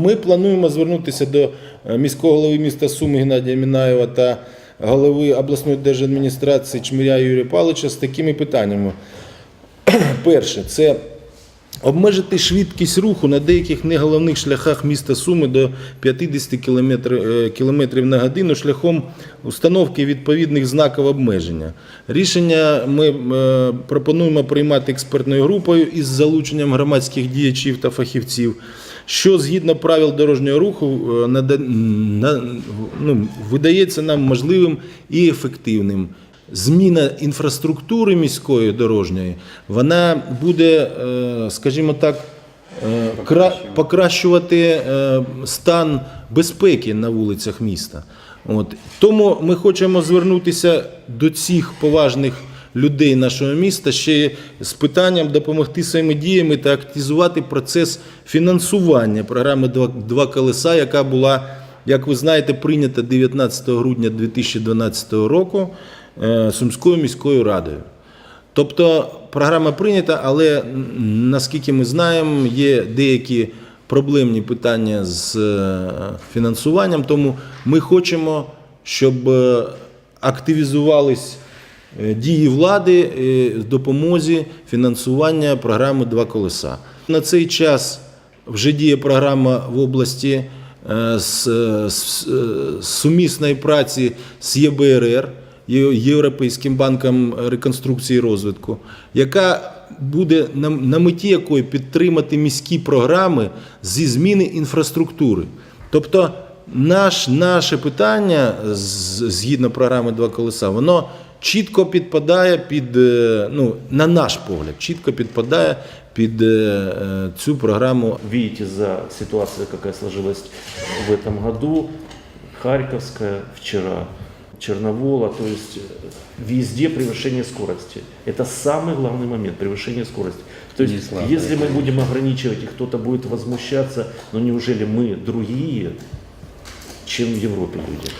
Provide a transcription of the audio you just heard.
Ми плануємо звернутися до е, міського голови міста Суми Геннадія Мінаєва та голови обласної держадміністрації Чмиря Юрія Павловича з такими питаннями. Перше, це обмежити швидкість руху на деяких неголовних шляхах міста Суми до 50 км, км на годину шляхом установки відповідних знаків обмеження. Рішення ми е, пропонуємо приймати експертною групою із залученням громадських діячів та фахівців, що згідно правил дорожнього руху е, ну, видається нам можливим і ефективним. Зміна інфраструктури міської дорожньої, вона буде, е, скажімо так, е, покращувати е, стан безпеки на вулицях міста. От. Тому ми хочемо звернутися до цих поважних людей нашого міста ще з питанням допомогти своїми діями та активізувати процес фінансування програми «Два- колеса, яка була, як ви знаєте, прийнята 19 грудня 2012 року Сумською міською радою. Тобто програма прийнята, але наскільки ми знаємо, є деякі проблемні питання з е, фінансуванням, тому ми хочемо, щоб е, активізувались е, дії влади е, в допомозі фінансування програми Два колеса. На цей час вже діє програма в області е, з, з, з сумісної праці з ЄБРР. Європейським банком реконструкції і розвитку, яка буде на, меті якої підтримати міські програми зі зміни інфраструктури. Тобто наш, наше питання згідно програми Два колеса, воно чітко підпадає під, е, ну, на наш погляд, чітко підпадає під е, е, цю програму. Видите, за ситуация, какая сложилась в этом году, Харьковская вчера, Черновола, то есть э, везде превышение скорости. Это самый главный момент, превышение скорости. То есть, Не слабо если мы будем ограничивать, и кто-то будет возмущаться, но неужели мы другие, чем в Европе люди?